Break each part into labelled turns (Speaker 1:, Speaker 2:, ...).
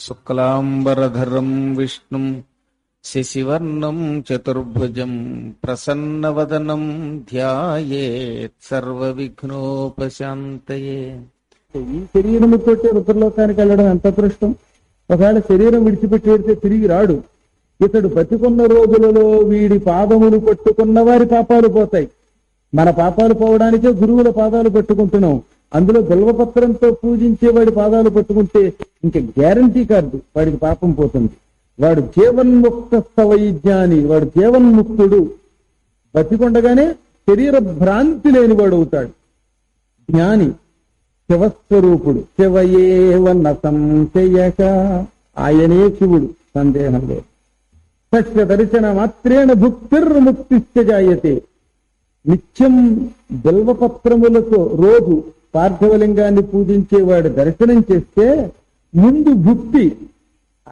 Speaker 1: శుక్లాంబరధరం విష్ణుం శశివర్ణం చతుర్భుజం ప్రసన్నవదనం ధ్యాయేత్ సర్వవిఘ్నోపశాంతయే.
Speaker 2: ఈ శరీరముతో రుద్రలోకానికి వెళ్ళడం ఎంత అదృష్టం? ఒకవేళ శరీరం విడిచిపెట్టి వెడితే తిరిగి రాడు. ఇతడు బతికున్న రోజులలో వీడి పాదములు పట్టుకున్న వారి పాపాలు పోతాయి. మన పాపాలు పోవడానికే గురువుల పాదాలు పట్టుకుంటున్నాం. అందులో బిల్వపత్రంతో పూజించే వాడి పాదాలు పట్టుకుంటే ఇంకా గ్యారంటీ కార్డు వాడికి పాపం పోతుంది. వాడు జీవన్ముక్త వైజ్ఞాని వాడు జీవన్ముక్తుడు. బతికొండగానే శరీర భ్రాంతి లేనివాడు అవుతాడు. జ్ఞాని శివస్వరూపుడు. శివయేవన్న సంశయక ఆయనే శివుడు సందేహం లేదు. సస్య దర్శన మాత్రేణ భుక్తిర్ముక్తిశ్చ జాయతే. నిత్యం బిల్వపత్రములతో రోజు పార్థివలింగాన్ని పూజించేవాడు దర్శనం చేస్తే ముందు భుక్తి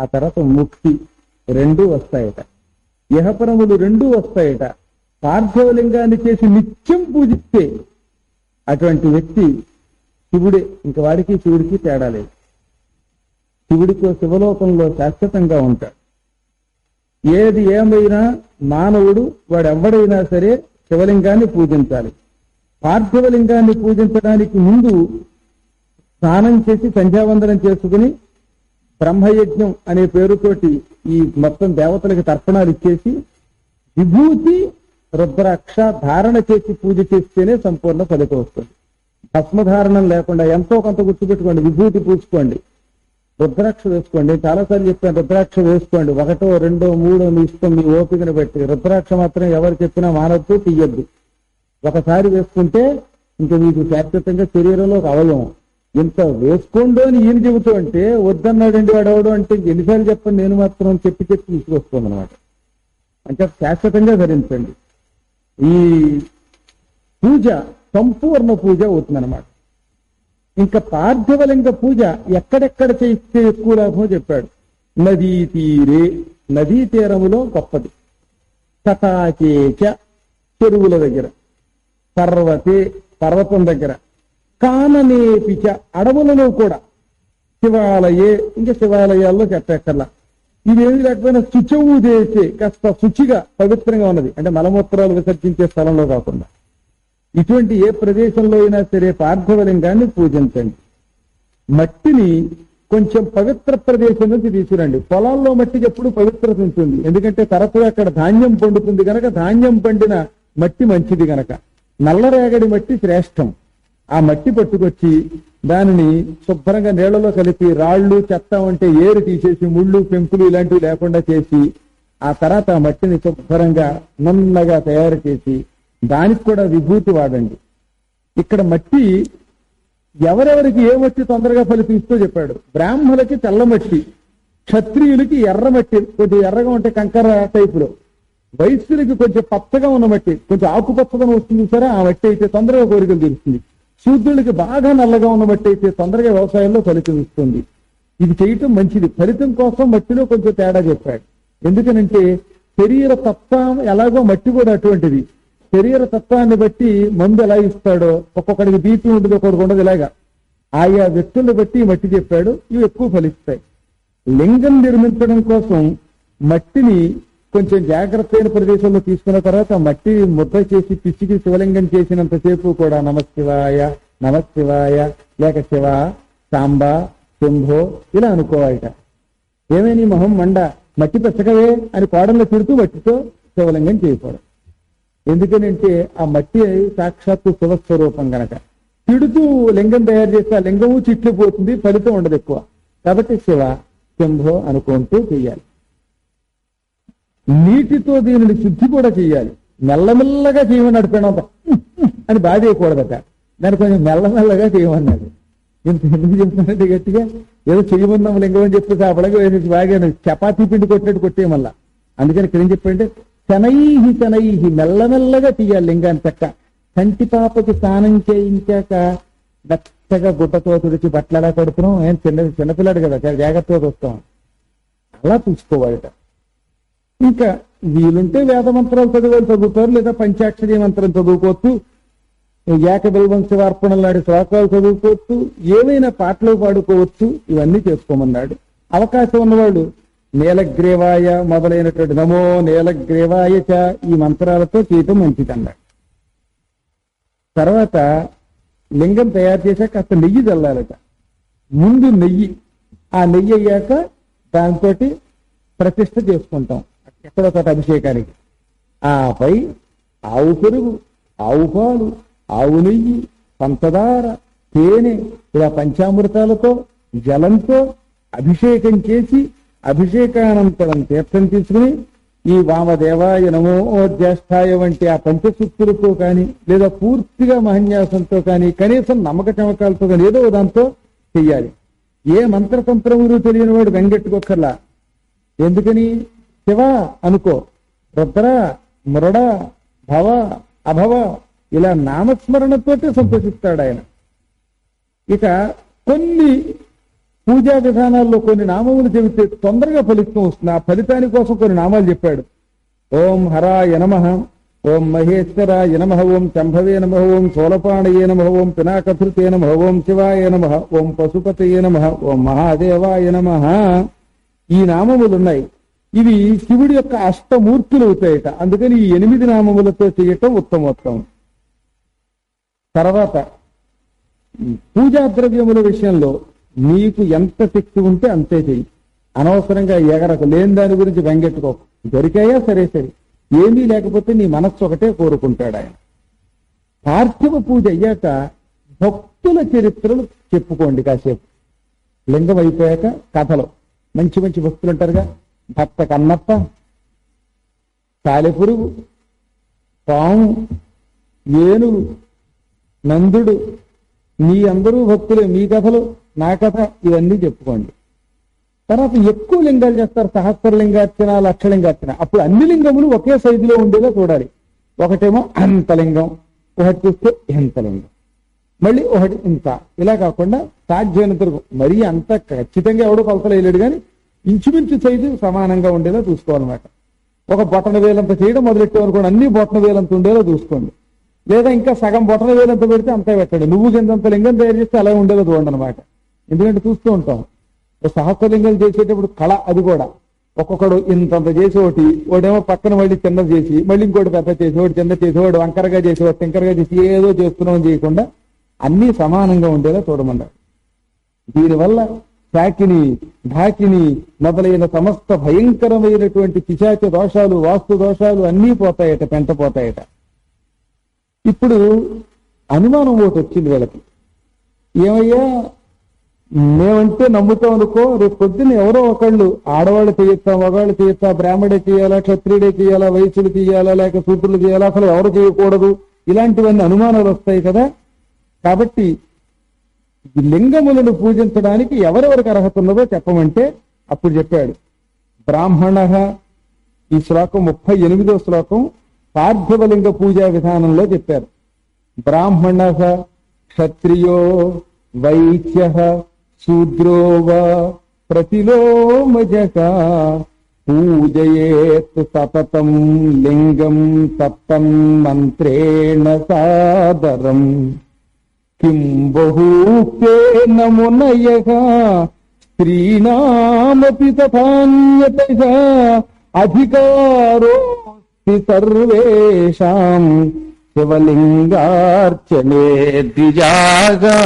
Speaker 2: ఆ తర్వాత ముక్తి రెండూ వస్తాయట. యహపరములు రెండూ వస్తాయట. పార్థివలింగాన్ని చేసి నిత్యం పూజిస్తే అటువంటి వ్యక్తి శివుడే. ఇంక వాడికి శివుడికి తేడా లేదు. శివుడికో శివలోకంలో శాశ్వతంగా ఉంటాడు. ఏది ఏమైనా మానవుడు వాడెవ్వడైనా సరే శివలింగాన్ని పూజించాలి. పార్థివలింగాన్ని పూజించడానికి ముందు స్నానం చేసి సంధ్యావందనం చేసుకుని బ్రహ్మయజ్ఞం అనే పేరుతోటి ఈ మొత్తం దేవతలకు తర్పణాలు ఇచ్చేసి విభూతి రుద్రాక్ష ధారణ చేసి పూజ చేస్తేనే సంపూర్ణ ఫలితం వస్తుంది. భస్మధారణం లేకుండా ఎంతో కొంత గుర్తుపెట్టుకోండి. విభూతి పూసుకోండి. రుద్రాక్ష వేసుకోండి. చాలాసార్లు చెప్పాను రుద్రాక్ష వేసుకోండి. ఒకటో రెండో మూడో మీ ఇష్టం మీ ఓపికను పెట్టి రుద్రాక్ష మాత్రం ఎవరు చెప్పినా మానవద్దు తీయద్దు. ఒకసారి వేసుకుంటే ఇంకా మీకు శాశ్వతంగా శరీరంలో ఒక అవయవం ఇంత వేసుకోండు అని ఈయన చెబుతూ అంటే వద్దన్నాడండి వాడు అంటే ఎన్నిసార్లు చెప్పండి నేను మాత్రం చెప్పి చెప్పి తీసుకొస్తుంది అనమాట అంటే శాశ్వతంగా ధరించండి. ఈ పూజ సంపూర్ణ పూజ అవుతుందన్నమాట. ఇంకా పార్థివలింగ పూజ ఎక్కడెక్కడ చేస్తే ఎక్కువ లాభమో చెప్పాడు. నదీ తీరే నదీ తీరములో గొప్పది. తటాకేచ చెరువుల దగ్గర. పర్వతి పర్వతం దగ్గర. కాననేపిచ అడవులలో కూడా శివాలయే ఇంకా శివాలయాల్లో చెప్పేక్కర్లా. ఇవేమి లేకపోయినా శుచవు చేసే కాస్త శుచిగా పవిత్రంగా ఉన్నది. అంటే మలమూత్రాలు విసర్జించే స్థలంలో కాకుండా. ఇటువంటి ఏ ప్రదేశంలో అయినా సరే పార్థివలింగాన్ని పూజించండి. మట్టిని కొంచెం పవిత్ర ప్రదేశం నుంచి తీసుకురండి. పొలాల్లో మట్టికి ఎప్పుడు పవిత్రత ఉంటుంది. ఎందుకంటే తరచుగా అక్కడ ధాన్యం పండుతుంది గనక ధాన్యం పండిన మట్టి మంచిది గనక. నల్లరేగడి మట్టి శ్రేష్టం. ఆ మట్టి పట్టుకొచ్చి దానిని శుభ్రంగా నీళ్ళలో కలిపి రాళ్ళు చెత్త అంటే ఏరు తీసేసి ముళ్ళు పెంకులు ఇలాంటివి లేకుండా చేసి ఆ తర్వాత ఆ మట్టిని శుభ్రంగా నన్నగా తయారు చేసి దానికి కూడా విభూతి వాడండి. ఇక్కడ మట్టి ఎవరెవరికి ఏ మట్టి తొందరగా ఫలిపిస్తూ చెప్పాడు. బ్రాహ్మణులకి తెల్ల మట్టి క్షత్రియులకి ఎర్ర మట్టి కొద్దిగా ఎర్రగా ఉంటే కంకర టైపులో. వయస్సులకి కొంచెం పచ్చగా ఉన్న మట్టి కొంచెం ఆకుపచ్చగా వస్తుంది సరే ఆ మట్టి అయితే తొందరగా కోరికలు తీరుస్తుంది. శూద్రులకి బాగా నల్లగా ఉన్న మట్టి అయితే తొందరగా వ్యవసాయంలో ఫలితం ఇస్తుంది. ఇది చేయటం మంచిది. ఫలితం కోసం మట్టిలో కొంచెం తేడా చెప్పాడు. ఎందుకనంటే శరీర తత్వం ఎలాగో మట్టి కూడా అటువంటిది. శరీర తత్వాన్ని బట్టి మందు ఎలా ఇస్తాడో ఒక్కొక్కడికి బీపీ ఉండదు ఒక్కొక్కడికి ఉండదు ఇలాగా. ఆయా వ్యక్తులను బట్టి మట్టి చెప్పాడు. ఇవి ఎక్కువ ఫలిస్తాయి. లింగం నిర్మించడం కోసం మట్టిని కొంచెం జాగ్రత్తైన ప్రదేశంలో తీసుకున్న తర్వాత మట్టి ముద్ద చేసి పిచ్చికి శివలింగం చేసినంతసేపు కూడా నమశివాయ నమశివాయ లేక శివ సాంబ శంభో ఇలా అనుకోవాలట. ఏమేని మొహం మండ? మట్టి పెచ్చకవే అని కోడంలో తిడుతూ మట్టితో శివలింగం చేయకూడదు. ఎందుకనంటే ఆ మట్టి సాక్షాత్తు శివస్వరూపం గనక. తిడుతూ లింగం తయారు చేస్తే ఆ లింగము చిట్లు పోతుంది ఫలితం ఉండదు ఎక్కువ. కాబట్టి శివ శంభో అనుకుంటూ చేయాలి. నీటితో దీనిని శుద్ధి కూడా చేయాలి. మెల్లమెల్లగా చేయమని నడిపోయినంత అని బాధేయకూడదట దాన్ని కొంచెం మెల్లమెల్లగా చేయమన్నాడు. ఇంత ఎందుకు చెప్తున్నానంటే గట్టిగా ఏదో చేయమన్నాం లింగం చెప్తే చెప్పేసి ఆ పడగ వేసేసి బాగా చపాతీ పిండి కొట్టినట్టు కొట్టేయమల్లా అందుకని ఇక్కడ ఏం చెప్పంటే శనైహి శనైహి మెల్లమెల్లగా తీయాలి లింగాన్ని చక్క. కంటి పాపకి స్నానం చేయించాక మెత్తగా గుడ్డతో తుడిచి బట్టలు ఎలా కొడుతున్నాం ఏం చిన్న చిన్నపిల్లాడు కదా జాగ్రత్తగా చూస్తాం. అలా చూసుకోవాలట. ఇంకా వీలుంటే వేద మంత్రాలు చదివాలి చదువుతారు లేదా పంచాక్షరి మంత్రం చదువుకోవచ్చు ఏకబిల్వం లాంటి శ్లోకాలు చదువుకోవచ్చు ఏవైనా పాటలు పాడుకోవచ్చు ఇవన్నీ చేసుకోమన్నాడు. అవకాశం ఉన్నవాళ్ళు నీలగ్రీవాయ మొదలైనటువంటి నమో నీలగ్రీవాయ చ ఈ మంత్రాలతో చేయటం మంచిదన్నాడు. తర్వాత లింగం తయారు చేశాక కాస్త నెయ్యి చల్లాలట. ముందు నెయ్యి ఆ నెయ్యి అయ్యాక దాంతో ప్రతిష్ట చేసుకుంటాం. ఎక్కడో ఒకటి అభిషేకానికి? ఆపై ఆవు పెరుగు ఆవు పాలు ఆవు నెయ్యి పంచదార తేనె ఇలా పంచామృతాలతో జలంతో అభిషేకం చేసి అభిషేకానంతరం తీర్థం తీసుకుని ఈ వామదేవాయ నమో జ్యేష్ఠాయ వంటి ఆ పంచసూక్తులతో కానీ లేదా పూర్తిగా మహన్యాసంతో కానీ కనీసం నమ్మక చమకాలతో కానీ ఏదో దాంతో చెయ్యాలి. ఏ మంత్రతంత్రములు తెలియని వాడు వెంగెట్టుకోకర్లా ఎందుకని? శివ అనుకో రుద్ర మురడ భవ అభవ ఇలా నామస్మరణతోటే సంతోషిస్తాడు ఆయన. ఇక కొన్ని పూజా విధానాల్లో కొన్ని నామములు చెబితే తొందరగా ఫలితం వస్తుంది. ఆ ఫలితాని కోసం కొన్ని నామాలు చెప్పాడు. ఓం హరాయ నమ ఓం మహేశ్వరాయ నమ ఓం చంభవే నమ ఓం సోలపాణయే నమ ఓం పినాకృతే నమ ఓం శివాయ నమ ఓం పశుపతయే నమ ఓం మహాదేవాయ నమ. ఈ నామములున్నాయి. ఇవి శివుడి యొక్క అష్టమూర్తులు అవుతాయట. అందుకని ఈ ఎనిమిది నామములతో చేయటం ఉత్తమోత్తమం. తర్వాత పూజా ద్రవ్యముల విషయంలో నీకు ఎంత శక్తి ఉంటే అంతే చెయ్యి. అనవసరంగా ఎగరకు లేని దాని గురించి వెంగెట్టుకో దొరికాయా సరే సరే. ఏమీ లేకపోతే నీ మనస్సు ఒకటే కోరుకుంటాడు ఆయన. పార్థివ పూజ అయ్యాక భక్తుల చరిత్రలు చెప్పుకోండి కాసేపు. లింగం అయిపోయాక కథలు. మంచి మంచి భక్తులు ఉంటారుగా. భక్త కన్నప్ప సాలెపురుగు పాము ఏనుగు నందుడు మీ అందరూ భక్తులే మీ కథలు నా కథ ఇవన్నీ చెప్పుకోండి. తర్వాత ఎక్కువ లింగాలు చేస్తారు సహస్రలింగార్చన లక్షలింగార్చన అప్పుడు అన్ని లింగములు ఒకే సైజులో ఉండేలా చూడాలి. ఒకటేమో అంత లింగం ఒకటి చూస్తే ఎంత లింగం. మళ్ళీ ఒకటి ఇంత. ఇలా కాకుండా సాధ్యమైనంత మరీ అంత ఖచ్చితంగా ఎవడో కొలతలు వేయలేడు కానీ ఇంచుమించు సైజు సమానంగా ఉండేలా చూసుకోవాలన్నమాట ఒక బొటన వేలంత చేయడం మొదలెట్టామనుకోండి అన్ని బొటన వేలంత ఉండేలా చూసుకోండి. లేదా ఇంకా సగం బొటన వేలంత పెడితే అంతే పెట్టండి. నువ్వు కిందంత లింగం తయారు చేస్తే అలా ఉండేలా చూడండి అనమాట ఎందుకంటే చూస్తూ ఉంటాం. ఓ సహస్రలింగాలు చేసేటప్పుడు కళ అది కూడా. ఒక్కొక్కడు ఇంతంత చేసి ఒకటి వాడేమో పక్కన మళ్ళీ చిన్నది చేసి మళ్ళీ ఇంకోటి పెద్ద చేసి ఒకటి చిన్న చేసి వాడు వంకరగా చేసి ఒకటి టింకరగా చేసి ఏదో చేస్తున్నాం చేయకుండా అన్ని సమానంగా ఉండేలా చూడమన్నారు దీనివల్ల శాకిని ఢాకిని మొదలైన సమస్త భయంకరమైనటువంటి పిశాచ దోషాలు వాస్తు దోషాలు అన్నీ పోతాయట పెంటపోతాయట ఇప్పుడు అనుమానం ఒకటి వచ్చింది వీళ్ళకి. ఏమయ్యా మేమంటే నమ్ముతాం అనుకో రేపు పొద్దున్న ఎవరో ఒకళ్ళు ఆడవాళ్ళు చేయొచ్చా మగవాళ్ళు చేయొచ్చా బ్రాహ్మడే చేయాలా క్షత్రియుడే చేయాలా వైశ్యులు చేయాలా లేక సూత్రులు చేయాలా అసలు ఎవరు చేయకూడదు? ఇలాంటివన్నీ అనుమానాలు వస్తాయి కదా. కాబట్టి లింగములను పూజించడానికి ఎవరెవరికి అర్హత ఉన్నదో చెప్పమంటే అప్పుడు చెప్పాడు. బ్రాహ్మణ ఈ శ్లోకం ముప్పై ఎనిమిదో శ్లోకం పార్థివలింగ పూజా విధానంలో చెప్పారు. బ్రాహ్మణ క్షత్రియో వైశ్య శూద్రో ప్రతిలోమజక పూజయేత్ సతతం లింగం తత్తం మంత్రేణ సాదరం. కిం బహూక్తేన మునయః స్త్రీణామపి తథాన్యతః అధికారోస్తి సర్వేషాం శివలింగార్చనే ద్విజాగా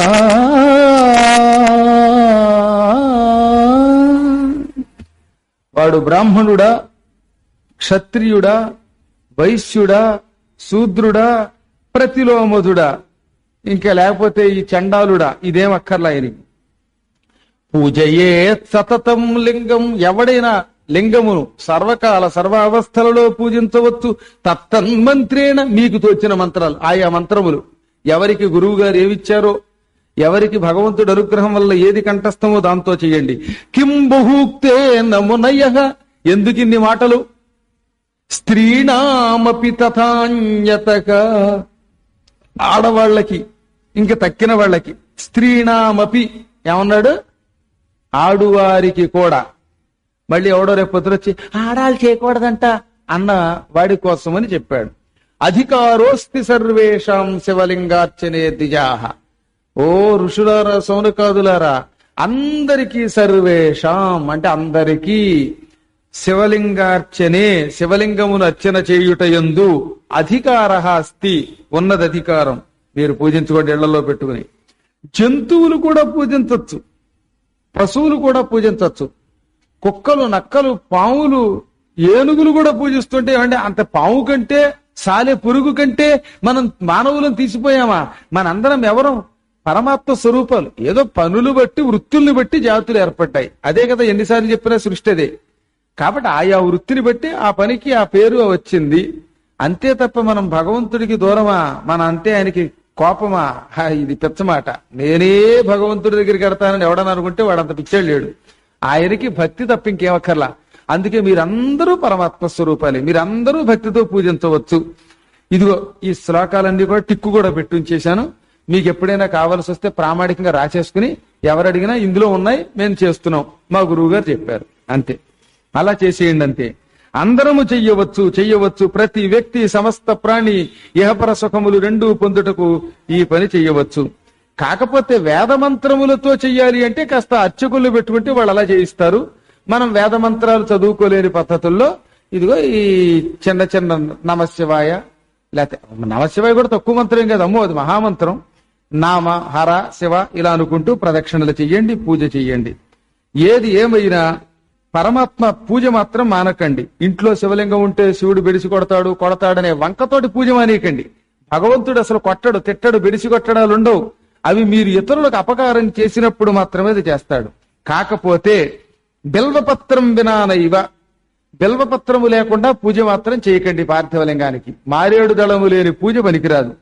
Speaker 1: వాడు బ్రాహ్మణుడా క్షత్రియుడా వైశ్యుడా శూద్రుడా ప్రతిలోమధుడా. ఇంకా లేకపోతే ఈ చండాలుడా ఇదేం అక్కర్లా ఆయనకి పూజయే సతతం లింగం ఎవడైనా లింగమును సర్వకాల సర్వావస్థలలో పూజించవచ్చు. తత్తన్మంత్రేణ మీకు తోచిన మంత్రాలు ఆయా మంత్రములు. ఎవరికి గురువు గారు ఏమిచ్చారో ఎవరికి భగవంతుడు అనుగ్రహం వల్ల ఏది కంఠస్థమో దాంతో చేయండి. కిం బహూక్తే నమునయ ఎందుకిన్ని మాటలు? స్త్రీణామపి తథాన్యతక ఆడవాళ్ళకి ఇంక తక్కిన వాళ్ళకి స్త్రీణామపి ఏమన్నాడు? ఆడువారికి కూడా. మళ్ళీ ఎవడో రేపు పొద్దున వచ్చి ఆడాలు చేయకూడదంట అన్న వాడి కోసమని చెప్పాడు. అధికారోస్తి సర్వేషాం శివలింగార్చనే దిజాహ ఓ ఋషులారా సౌనకాదులారా అందరికీ సర్వేషాం అంటే అందరికీ శివలింగార్చనే శివలింగమును అర్చన చేయుట ఎందు అధికార అస్తి ఉన్నది అధికారం మీరు పూజించుకోండి ఇళ్ళలో పెట్టుకుని. జంతువులు కూడా పూజించవచ్చు పశువులు కూడా పూజించవచ్చు కుక్కలు నక్కలు పాములు ఏనుగులు కూడా పూజిస్తుంటే ఏమంటే అంత పాము కంటే సాలే పురుగు కంటే మనం మానవులను తీసిపోయామా? మనందరం ఎవరం? పరమాత్మ స్వరూపాలు. ఏదో పనులు బట్టి వృత్తుల్ని బట్టి జాతులు ఏర్పడ్డాయి. అదే కదా ఎన్నిసార్లు చెప్పినా సృష్టి అదే. కాబట్టి ఆయా వృత్తిని బట్టి ఆ పనికి ఆ పేరు వచ్చింది. అంతే తప్ప మనం భగవంతుడికి దూరమా? మన అంతే ఆయనకి కోపమా? ఇది పిచ్చమాట. నేనే భగవంతుడి దగ్గరికి వెడతానని ఎవడని అనుకుంటే వాడంత పిచ్చాడు లేడు. ఆయనకి భక్తి తప్ప ఇంకేమక్కర్లా. అందుకే మీరందరూ పరమాత్మ స్వరూపాలే. మీరందరూ భక్తితో పూజించవచ్చు. ఇదిగో ఈ శ్లోకాలన్నీ కూడా టిక్కు కూడా పెట్టుంచేశాను మీకు ఎప్పుడైనా కావాల్సి వస్తే ప్రామాణికంగా రాసేసుకుని ఎవరు అడిగినా ఇందులో ఉన్నాయి మేము చేస్తున్నాం. మా గురువు గారు చెప్పారు. అంతే. అలా చేసేయండి అంతే అందరము చెయ్యవచ్చు చెయ్యవచ్చు. ప్రతి వ్యక్తి సమస్త ప్రాణి ఇహపర సుఖములు రెండూ పొందుటకు ఈ పని చెయ్యవచ్చు. కాకపోతే వేద మంత్రములతో చెయ్యాలి అంటే కాస్త అర్చకులు పెట్టుకుంటే వాళ్ళు అలా చేయిస్తారు. మనం వేద మంత్రాలు చదువుకోలేని పద్ధతుల్లో ఇదిగో ఈ చిన్న చిన్న నమశివాయ లేకపోతే నమశివాయ కూడా తక్కువ మంత్రం కాదు అమ్మో అది మహామంత్రం. నామ హర శివ ఇలా అనుకుంటూ ప్రదక్షిణలు చెయ్యండి పూజ చెయ్యండి. ఏది ఏమైనా పరమాత్మ పూజ మాత్రం మానకండి. ఇంట్లో శివలింగం ఉంటే శివుడు బెడిసి కొడతాడు కొడతాడనే వంకతోటి పూజ మానేయకండి. భగవంతుడు అసలు కొట్టడు తిట్టడు బెడిసి కొట్టడాలు ఉండవు. అవి మీరు ఇతరులకు అపకారం చేసినప్పుడు మాత్రమే అది చేస్తాడు. కాకపోతే బిల్వపత్రం వినానైవ బిల్వపత్రము లేకుండా పూజ మాత్రం చేయకండి పార్థివలింగానికి. మారేడు దళము లేని పూజ పనికిరాదు.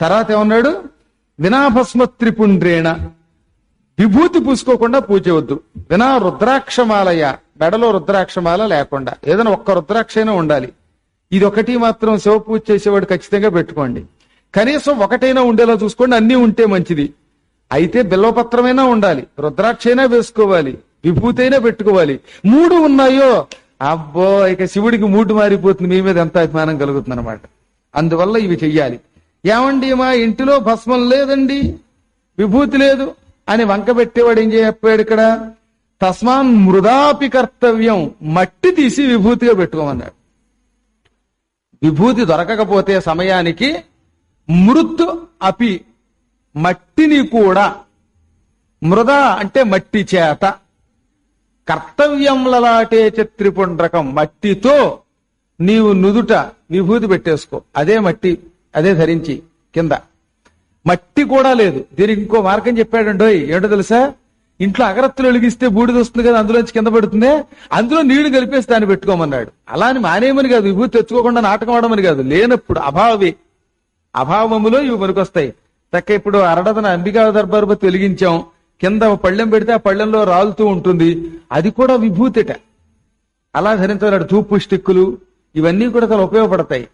Speaker 1: తర్వాత ఏమన్నాడు? వినాభస్మ త్రిపుండ్రేణ విభూతి పూసుకోకుండా పూజ వద్దు. వినా రుద్రాక్షమాలయ. మెడలో రుద్రాక్షమాల లేకుండా. ఏదైనా ఒక్క రుద్రాక్ష అయినా ఉండాలి. ఇది ఒకటి మాత్రం శివ పూజ చేసేవాడు ఖచ్చితంగా పెట్టుకోండి. కనీసం ఒకటైనా ఉండేలా చూసుకోండి అన్ని ఉంటే మంచిది. అయితే బిల్వపత్రమైనా ఉండాలి రుద్రాక్షైనా వేసుకోవాలి విభూతి అయినా పెట్టుకోవాలి. మూడు ఉన్నాయో అబ్బో ఇక శివుడికి మూడు మారిపోతుంది మీ మీద ఎంత అభిమానం కలుగుతుంది అనమాట అందువల్ల ఇవి చెయ్యాలి. ఏమండి మా ఇంటిలో భస్మం లేదండి విభూతి లేదు అని వంక పెట్టేవాడు ఏం చెప్పాడు ఇక్కడ? తస్మాన్ మృదాపి కర్తవ్యం. మట్టి తీసి విభూతిగా పెట్టుకోమన్నాడు. విభూతి దొరకకపోతే సమయానికి మృత్ అపి మట్టిని కూడా. మృద అంటే మట్టి చేత. కర్తవ్యంలలాటే చిత్రిపుండ్రకం మట్టితో నీవు నుదుట విభూతి పెట్టేసుకో. అదే మట్టి అదే ధరించి కింద. మట్టి కూడా లేదు. దీనికి ఇంకో మార్గం చెప్పాడండోయ్. ఏంటో తెలుసా? ఇంట్లో అగరత్తులు వెలిగిస్తే బూడిద వస్తుంది కదా అందులోంచి కింద పడుతుంది? అందులో నీళ్ళు కలిపేసి దాన్ని పెట్టుకోమన్నాడు. అలా అని మానేయమని కాదు విభూతి తెచ్చుకోకుండా నాటకం ఆడమని కాదు. లేనప్పుడు అభావి. అభావములో ఇవి పనికొస్తాయి. తక్క ఇప్పుడు అరడదన అంబికా దర్బారుపతి వెలిగించాం కింద పళ్ళెం పెడితే ఆ పళ్ళెంలో రాలుతూ ఉంటుంది. అది కూడా విభూతిట. అలా ధరించాడు తూపు స్టిక్కులు. ఇవన్నీ కూడా చాలా ఉపయోగపడతాయి.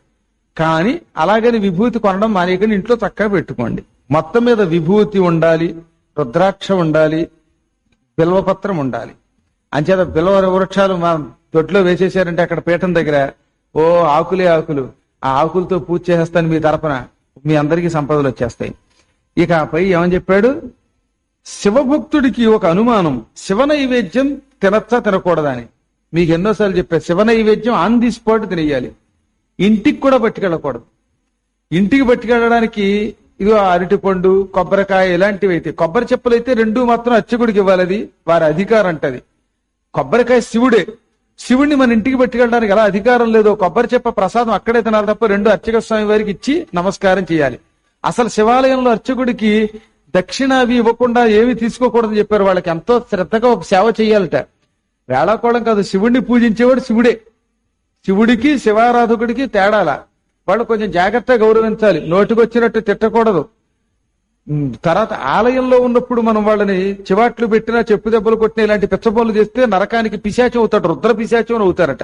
Speaker 1: కానీ అలాగని విభూతి కొనడం మానేయకుండా ఇంట్లో చక్కగా పెట్టుకోండి. మొత్తం మీద విభూతి ఉండాలి రుద్రాక్ష ఉండాలి బిల్వపత్రం ఉండాలి. అంచేత బిల్వ వృక్షాలు మా దొడ్లో వేసేసారంటే అక్కడ పీఠం దగ్గర ఓ ఆకులే ఆకులు ఆ ఆకులతో పూజ చేసేస్తాను మీ తరపున మీ అందరికీ సంపదలు వచ్చేస్తాయి. ఇక పై ఏమని చెప్పాడు? శివభక్తుడికి ఒక అనుమానం శివ నైవేద్యం తినచ్చా తినకూడదని. మీకు ఎన్నోసార్లు చెప్పారు శివ నైవేద్యం ఆన్ ది స్పాట్ తినేయాలి. ఇంటికి కూడా పట్టుకెళ్ళకూడదు. ఇంటికి పట్టుకెళ్ళడానికి ఇదిగో అరటిపండు కొబ్బరికాయ ఇలాంటివి అయితే కొబ్బరి చెప్పులు అయితే రెండు మాత్రం అర్చకుడికి ఇవ్వాలి అది వారి అధికారం అంటది కొబ్బరికాయ శివుడే. శివుడిని మన ఇంటికి పెట్టుకెళ్ళడానికి ఎలా అధికారం లేదో కొబ్బరి చెప్ప ప్రసాదం అక్కడే తినాలి తప్ప రెండు అర్చక స్వామి వారికి ఇచ్చి నమస్కారం చేయాలి. అసలు శివాలయంలో అర్చకుడికి దక్షిణ అవి ఇవ్వకుండా ఏమి తీసుకోకూడదని చెప్పారు వాళ్ళకి ఎంతో శ్రద్ధగా ఒక సేవ చేయాలట. వేళాకోళం కాదు శివుడిని పూజించేవాడు శివుడే. శివుడికి శివారాధకుడికి తేడాల? వాళ్ళు కొంచెం జాగ్రత్తగా గౌరవించాలి. నోటికొచ్చినట్టు తిట్టకూడదు. తర్వాత ఆలయంలో ఉన్నప్పుడు మనం వాళ్ళని చివాట్లు పెట్టినా చెప్పు దెబ్బలు కొట్టిన ఇలాంటి పిచ్చబోలు చేస్తే నరకానికి పిశాచం అవుతాడు. రుద్ర పిశాచం అవుతారట.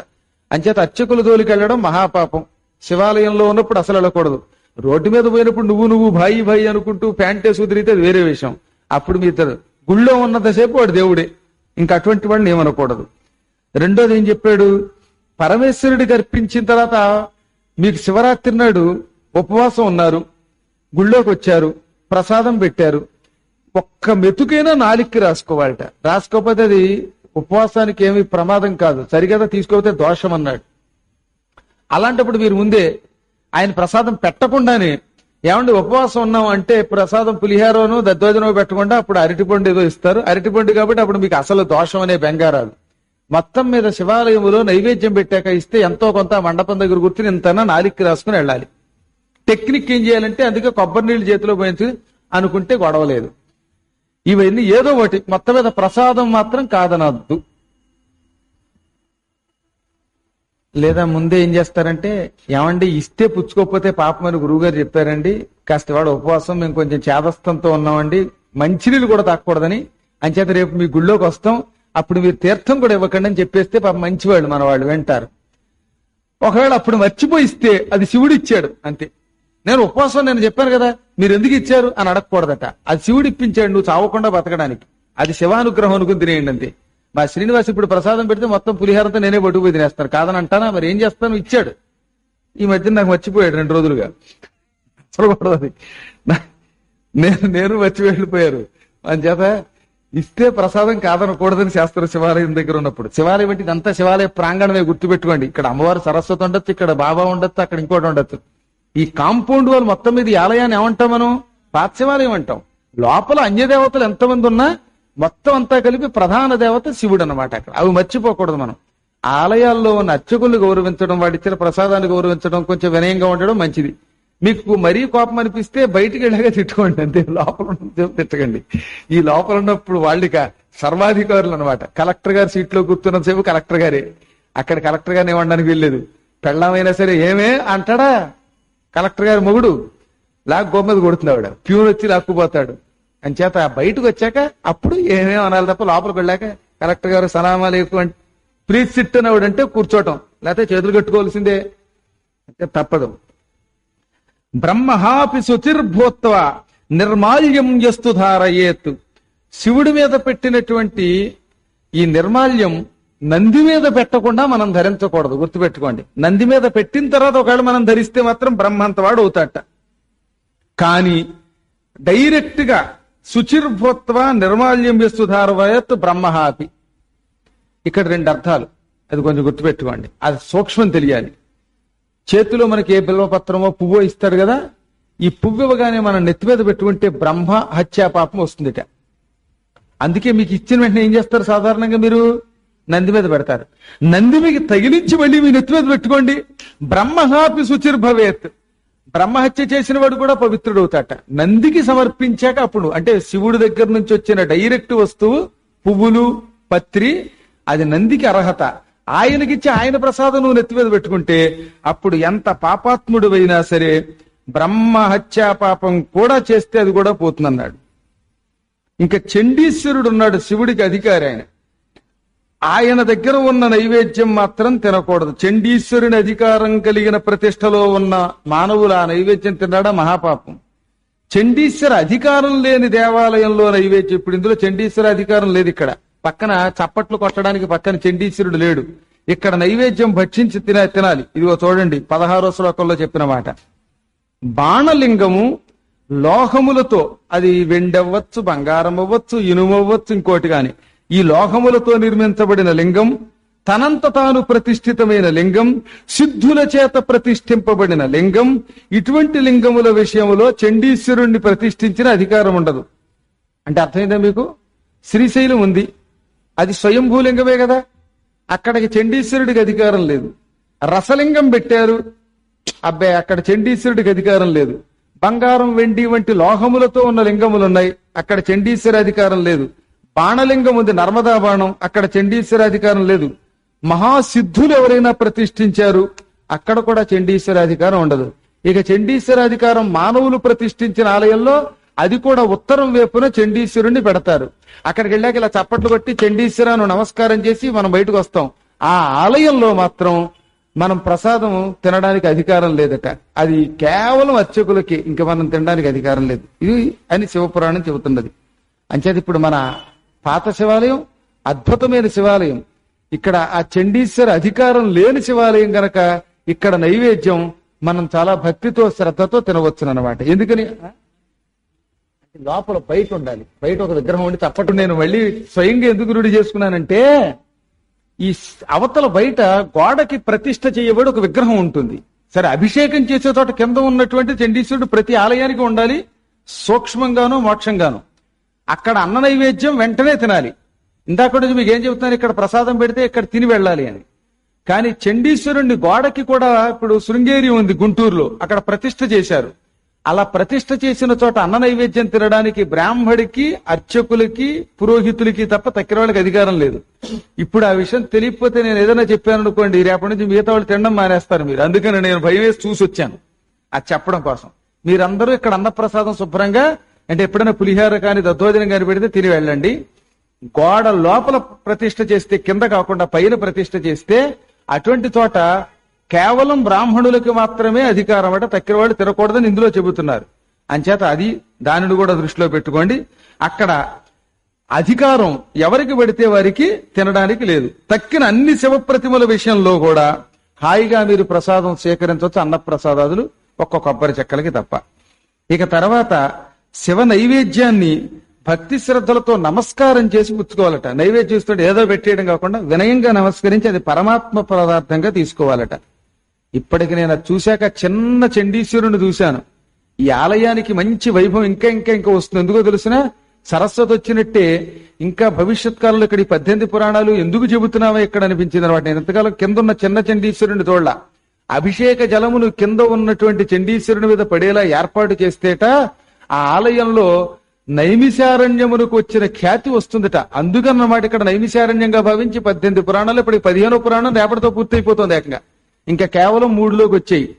Speaker 1: అంచేత అర్చకుల జోలికి వెళ్ళడం మహాపాపం. శివాలయంలో ఉన్నప్పుడు అసలు వెళ్ళకూడదు. రోడ్డు మీద పోయినప్పుడు నువ్వు నువ్వు భాయి భాయి అనుకుంటూ ప్యాంటేసి తిరిగితే అది వేరే విషయం. అప్పుడు మీ ఇద్దరు. గుళ్ళో ఉన్నంతసేపు వాడు దేవుడే. ఇంకా అటువంటి వాడిని ఏమనకూడదు. రెండోది ఏం చెప్పాడు? పరమేశ్వరుడికి అర్పించిన తర్వాత మీకు శివరాత్రి నాడు ఉపవాసం ఉన్నారు గుళ్ళోకి వచ్చారు ప్రసాదం పెట్టారు. ఒక్క మెతుకైనా నాలిక్కి రాసుకోవాలట. రాసుకోకపోతే అది ఉపవాసానికి ఏమి ప్రమాదం కాదు. సరిగదా తీసుకోకపోతే దోషం అన్నాడు. అలాంటప్పుడు మీరు ముందే ఆయన ప్రసాదం పెట్టకుండానే ఏమండి ఉపవాసం ఉన్నాం అంటే ప్రసాదం పులిహారోను దద్దోజనం పెట్టకుండా అప్పుడు అరటిపండు ఏదో ఇస్తారు. అరటిపండు కాబట్టి అప్పుడు మీకు అసలు దోషం అనే బెంగారాలు మొత్తం మీద శివాలయములో నైవేద్యం పెట్టాక ఇస్తే ఎంతో కొంత మండపం దగ్గర కూర్చుని ఇంతనా నాలిక్కి రాసుకుని వెళ్ళాలి. టెక్నిక్ ఏం చేయాలంటే అందుకే కొబ్బరి నీళ్ళు చేతిలో పోయించు అనుకుంటే గొడవ లేదు ఇవన్నీ ఏదో ఒకటి. మొత్తం మీద ప్రసాదం మాత్రం కాదనద్దు. లేదా ముందే ఏం చేస్తారంటే ఏమండి ఇస్తే పుచ్చుకోకపోతే పాపం అని గురువుగారు చెప్పారండి కాస్త వాడు ఉపవాసం మేము కొంచెం చేదస్తంతో ఉన్నామండి మంచినీళ్ళు కూడా తాకూడదని అంచేత రేపు మీ గుళ్ళోకి వస్తాం. అప్పుడు మీరు తీర్థం కూడా ఇవ్వకండి అని చెప్పేస్తే పాప మంచివాళ్ళు మన వాళ్ళు వింటారు. ఒకవేళ అప్పుడు మర్చిపోయిస్తే అది శివుడు ఇచ్చాడు అంతే. నేను ఉపవాసం నేను చెప్పాను కదా మీరు ఎందుకు ఇచ్చారు అని అడగకూడదట. అది శివుడు ఇప్పించాడు నువ్వు చావకుండా బతకడానికి. అది శివానుగ్రహం అనుకుని తినేయండి అంతే. మా శ్రీనివాస్ ఇప్పుడు ప్రసాదం పెడితే మొత్తం పులిహారంతో నేనే పట్టుకుపోయి తినేస్తాను. కాదని అంటానా మరి ఏం చేస్తాను? ఇచ్చాడు. ఈ మధ్య నాకు మర్చిపోయాడు రెండు రోజులుగా. చూడకూడదు అది. నేను నేను మర్చిపోయిపోయారు అని చేత ఇస్తే ప్రసాదం కాదనకూడదని శాస్త్ర శివాలయం దగ్గర ఉన్నప్పుడు. శివాలయం అంటే ఇదంతా శివాలయ ప్రాంగణమే గుర్తుపెట్టుకోండి. ఇక్కడ అమ్మవారు సరస్వతి ఉండొచ్చు ఇక్కడ బాబా ఉండొచ్చు అక్కడ ఇంకోటి ఉండొచ్చు. ఈ కాంపౌండ్ వాళ్ళు మొత్తం మీద ఈ ఆలయాన్ని ఏమంటాం మనం? పాత శివాలయం అంటాం. లోపల అన్య దేవతలు ఎంతమంది ఉన్నా మొత్తం అంతా కలిపి ప్రధాన దేవత శివుడు అన్నమాట అక్కడ. అవి మర్చిపోకూడదు మనం. ఆలయాల్లో ఉన్న అర్చకుల్ని గౌరవించడం వాడిచ్చిన ప్రసాదాన్ని గౌరవించడం కొంచెం వినయంగా ఉండడం మంచిది. మీకు మరీ కోపం అనిపిస్తే బయటికి వెళ్ళాక తిట్టుకోండి అంతే. లోపల తిట్టకండి. ఈ లోపల ఉన్నప్పుడు వాళ్ళిక సర్వాధికారులు అనమాట కలెక్టర్ గారి సీట్లో కూర్చున్నంతసేపు కలెక్టర్ గారే. అక్కడ కలెక్టర్ గారిని ఇవ్వడానికి వెళ్ళలేదు పెళ్ళమైనా సరే ఏమే అంటాడా? కలెక్టర్ గారి మొగుడు. లాక్ గోమ్మది కొడుతుంది ఆవిడ. ప్యూన్ వచ్చి లాక్కుపోతాడు. అంచేత బయటకు వచ్చాక అప్పుడు ఏమేం అనాలి తప్ప లోపలికి వెళ్ళాక కలెక్టర్ గారు సలామాలు ఎక్కువ అంటే ప్లీజ్ సిట్ అని అంటే కూర్చోటం లేకపోతే చేతులు కట్టుకోవాల్సిందే. తప్పదు. బ్రహ్మహాపి శుచిర్భూత్వ నిర్మాల్యం ఎస్తు ధారయేత్. శివుడి మీద పెట్టినటువంటి ఈ నిర్మాల్యం నంది మీద పెట్టకుండా మనం ధరించకూడదు గుర్తుపెట్టుకోండి. నంది మీద పెట్టిన తర్వాత ఒకవేళ మనం ధరిస్తే మాత్రం బ్రహ్మంత వాడు అవుతాట కానీ డైరెక్ట్గా శుచిర్భూత్వ నిర్మాల్యం ఎస్తు ధారవయత్ బ్రహ్మహాపి. ఇక్కడ రెండు అర్థాలు. అది కొంచెం గుర్తుపెట్టుకోండి. అది సూక్ష్మం తెలియాలి. చేతిలో మనకి ఏ బిల్వపత్రమో పువ్వో ఇస్తాడు కదా? ఈ పువ్వు ఇవ్వగానే మనం నెత్తి మీద పెట్టుకుంటే బ్రహ్మ హత్యా పాపం వస్తుందిట. అందుకే మీకు ఇచ్చిన వెంటనే ఏం చేస్తారు సాధారణంగా మీరు? నంది మీద పెడతారు. నంది మీకు తగిలించి మళ్ళీ మీ నెత్తి మీద పెట్టుకోండి. బ్రహ్మహాపి శుచిర్భవేత్ బ్రహ్మహత్య చేసిన వాడు కూడా పవిత్రుడు అవుతాట నందికి సమర్పించాక అప్పుడు అంటే శివుడి దగ్గర నుంచి వచ్చిన డైరెక్ట్ వస్తువు పువ్వులు పత్రి అది నందికి అర్హత. ఆయనకిచ్చి ఆయన ప్రసాదం నువ్వు నెత్తిమీద పెట్టుకుంటే అప్పుడు ఎంత పాపాత్ముడు అయినా సరే బ్రహ్మ హత్యా పాపం కూడా చేస్తే అది కూడా పోతుందన్నాడు. ఇంకా చండీశ్వరుడు ఉన్నాడు శివుడికి అధికారి ఆయన. ఆయన దగ్గర ఉన్న నైవేద్యం మాత్రం తినకూడదు. చండీశ్వరుని అధికారం కలిగిన ప్రతిష్టలో ఉన్న మానవులు ఆ నైవేద్యం తినడం మహాపాపం. చండీశ్వర అధికారం లేని దేవాలయంలో నైవేద్యం ఇప్పుడు ఇందులో చండీశ్వర అధికారం లేదు ఇక్కడ. పక్కన చప్పట్లు కొట్టడానికి పక్కన చండీశ్వరుడు లేడు. ఇక్కడ నైవేద్యం భక్షించి తిన తినాలి. ఇదిగో చూడండి పదహారో శ్లోకంలో చెప్పిన మాట. బాణలింగము లోహములతో అది వెండవ్వచ్చు బంగారం అవ్వచ్చు ఇనుము అవ్వచ్చు ఇంకోటి గాని ఈ లోహములతో నిర్మించబడిన లింగం తనంత తాను ప్రతిష్ఠితమైన లింగం సిద్ధుల చేత ప్రతిష్ఠింపబడిన లింగం ఇటువంటి లింగముల విషయంలో చండీశ్వరుణ్ణి ప్రతిష్ఠించిన అధికారం ఉండదు. అంటే అర్థమైందా మీకు? శ్రీశైలం ఉంది. అది స్వయంభూలింగమే కదా. అక్కడికి చండీశ్వరుడికి అధికారం లేదు. రసలింగం పెట్టారు. అబ్బాయి అక్కడ చండీశ్వరుడికి అధికారం లేదు. బంగారం వెండి వంటి లోహములతో ఉన్న లింగములు ఉన్నాయి అక్కడ చండీశ్వర అధికారం లేదు. బాణలింగం ఉంది నర్మదా బాణం. అక్కడ చండీశ్వర అధికారం లేదు. మహాసిద్ధులు ఎవరైనా ప్రతిష్ఠించారు అక్కడ కూడా చండీశ్వర అధికారం ఉండదు. ఇక చండీశ్వర అధికారం మానవులు ప్రతిష్ఠించిన ఆలయంలో అది కూడా ఉత్తరం వైపున చండీశ్వరుణ్ణి పెడతారు. అక్కడికి వెళ్ళాక ఇలా చప్పట్లు కొట్టి చండీశ్వరాను నమస్కారం చేసి మనం బయటకు వస్తాం. ఆ ఆలయంలో మాత్రం మనం ప్రసాదం తినడానికి అధికారం లేదట. అది కేవలం అర్చకులకి ఇంకా మనం తినడానికి అధికారం లేదు. ఇది అని శివపురాణం చెబుతున్నది. అంచేది ఇప్పుడు మన పాత శివాలయం అద్భుతమైన శివాలయం. ఇక్కడ ఆ చండీశ్వర అధికారం లేని శివాలయం గనక ఇక్కడ నైవేద్యం మనం చాలా భక్తితో శ్రద్ధతో తినవచ్చునమాట ఎందుకని? లోపల బయట ఉండాలి. బయట ఒక విగ్రహం ఉండి తప్పట్టు నేను మళ్ళీ స్వయంగా ఎందుకు రూఢి చేసుకున్నానంటే ఈ అవతల బయట గోడకి ప్రతిష్ట చేయబడి ఒక విగ్రహం ఉంటుంది. సరే అభిషేకం చేసే చోట కింద ఉన్నటువంటి చండీశ్వరుడు ప్రతి ఆలయానికి ఉండాలి సూక్ష్మంగాను మోక్షంగాను. అక్కడ అన్న నైవేద్యం వెంటనే తినాలి. ఇందాక నుంచి మీకు ఏం చెబుతున్నాను? ఇక్కడ ప్రసాదం పెడితే ఇక్కడ తిని వెళ్ళాలి అని. కానీ చండీశ్వరుణ్ణి గోడకి కూడా ఇప్పుడు శృంగేరి ఉంది గుంటూరులో. అక్కడ ప్రతిష్ట చేశారు. అలా ప్రతిష్ట చేసిన చోట అన్న నైవేద్యం తినడానికి బ్రాహ్మడికి అర్చకులకి పురోహితులకి తప్ప తక్కిన వాళ్ళకి అధికారం లేదు. ఇప్పుడు ఆ విషయం తెలియకపోతే నేను ఏదైనా చెప్పాను అనుకోండి రేపటి నుంచి మిగతా వాళ్ళు తినడం మానేస్తారు మీరు. అందుకని నేను భయం వేసి చూసి వచ్చాను. అది చెప్పడం కోసం. మీరందరూ ఇక్కడ అన్నప్రసాదం శుభ్రంగా అంటే ఎప్పుడైనా పులిహార కానీ దద్దోజనం కానీ పెడితే తిని వెళ్ళండి. గోడ లోపల ప్రతిష్ట చేస్తే కింద కాకుండా పైన ప్రతిష్ఠ చేస్తే అటువంటి చోట కేవలం బ్రాహ్మణులకి మాత్రమే అధికారం అంటే తక్కినవాళ్ళు తినకూడదని ఇందులో చెబుతున్నారు. అంచేత అది దానిని కూడా దృష్టిలో పెట్టుకోండి. అక్కడ అధికారం ఎవరికి పడితే వారికి తినడానికి లేదు. తక్కిన అన్ని శివప్రతిమల విషయంలో కూడా హాయిగా మీరు ప్రసాదం స్వీకరించవచ్చు అన్న ప్రసాదాదులు ఒక్క కొబ్బరి చెక్కలకి తప్ప. ఇక తర్వాత శివ నైవేద్యాన్ని భక్తి శ్రద్ధలతో నమస్కారం చేసి పుచ్చుకోవాలట నైవేద్యం ఇస్తుంటే ఏదో పెట్టేయడం కాకుండా వినయంగా నమస్కరించి అది పరమాత్మ పదార్థంగా తీసుకోవాలట. ఇప్పటికి నేను చూశాక చిన్న చండీశ్వరుని చూశాను. ఈ ఆలయానికి మంచి వైభవం ఇంకా ఇంకా ఇంకా వస్తుంది. ఎందుకో తెలిసిన? సరస్వతి వచ్చినట్టే ఇంకా భవిష్యత్ కాలంలో ఇక్కడ ఈ పద్దెనిమిది పురాణాలు ఎందుకు చెబుతున్నావా ఇక్కడ అనిపించింది అనమాట. నేను ఎంతకాలం కింద ఉన్న చిన్న చండీశ్వరుని తోళ్ళ అభిషేక జలమును కింద ఉన్నటువంటి చండీశ్వరుని మీద పడేలా ఏర్పాటు చేస్తేట ఆ ఆలయంలో నైమిశారణ్యమునకు వచ్చిన ఖ్యాతి వస్తుందట. అందుకన్నమాట ఇక్కడ నైమిశారణ్యంగా భావించి పద్దెనిమిది పురాణాలు ఇప్పుడు పదిహేనో పురాణం రేపటితో పూర్తయిపోతుంది ఏకంగా. ఇంకా కేవలం మూడులోకి వచ్చాయి.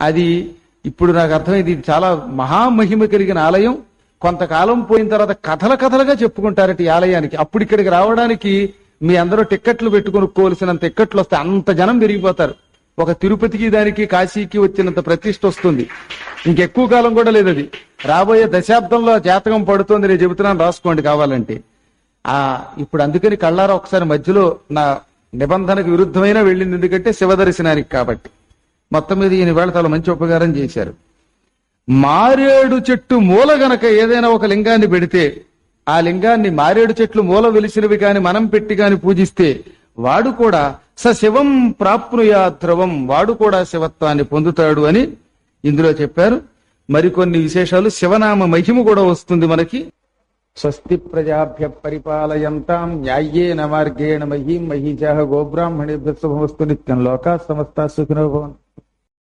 Speaker 1: అది ఇప్పుడు నాకు అర్థమైంది ఇది చాలా మహామహిమ కలిగిన ఆలయం. కొంతకాలం పోయిన తర్వాత కథల కథలుగా చెప్పుకుంటారట ఈ ఆలయానికి. అప్పుడు ఇక్కడికి రావడానికి మీ అందరూ టిక్కెట్లు పెట్టుకొనుక్కోవలసినంత టిక్కెట్లు వస్తే అంత జనం పెరిగిపోతారు ఒక తిరుపతికి దానికి కాశీకి వచ్చినంత ప్రతిష్ట వస్తుంది. ఇంకెక్కువ కాలం కూడా లేదు అది. రాబోయే దశాబ్దంలో జాతకం పడుతుంది నేను చెబుతున్నాను రాసుకోండి కావాలంటే. ఆ ఇప్పుడు అందుకని కళ్ళారా ఒకసారి మధ్యలో నా నిబంధనకు విరుద్ధమైన వెళ్ళింది. ఎందుకంటే శివ దర్శనానికి కాబట్టి. మొత్తం మీద ఈయన వేళ చాలా మంచి ఉపకారం చేశారు. మారేడు చెట్టు మూల గనక ఏదైనా ఒక లింగాన్ని పెడితే ఆ లింగాన్ని మారేడు చెట్లు మూల వెలిసినవి కాని మనం పెట్టి కాని పూజిస్తే వాడు కూడా స శివం ప్రాప్నుయా ధ్రువం వాడు కూడా శివత్వాన్ని పొందుతాడు అని ఇందులో చెప్పారు. మరికొన్ని విశేషాలు. శివనామ మహిమ కూడా వస్తుంది మనకి. स्वस्ति प्रजाभ्य परिपालयन्तां न्याय्येन मार्गेण महीं महीजः गोब्राह्मणेभ्यः शुभमस्तु नित्यं लोकाः समस्ताः सुखिनो भवन्तु।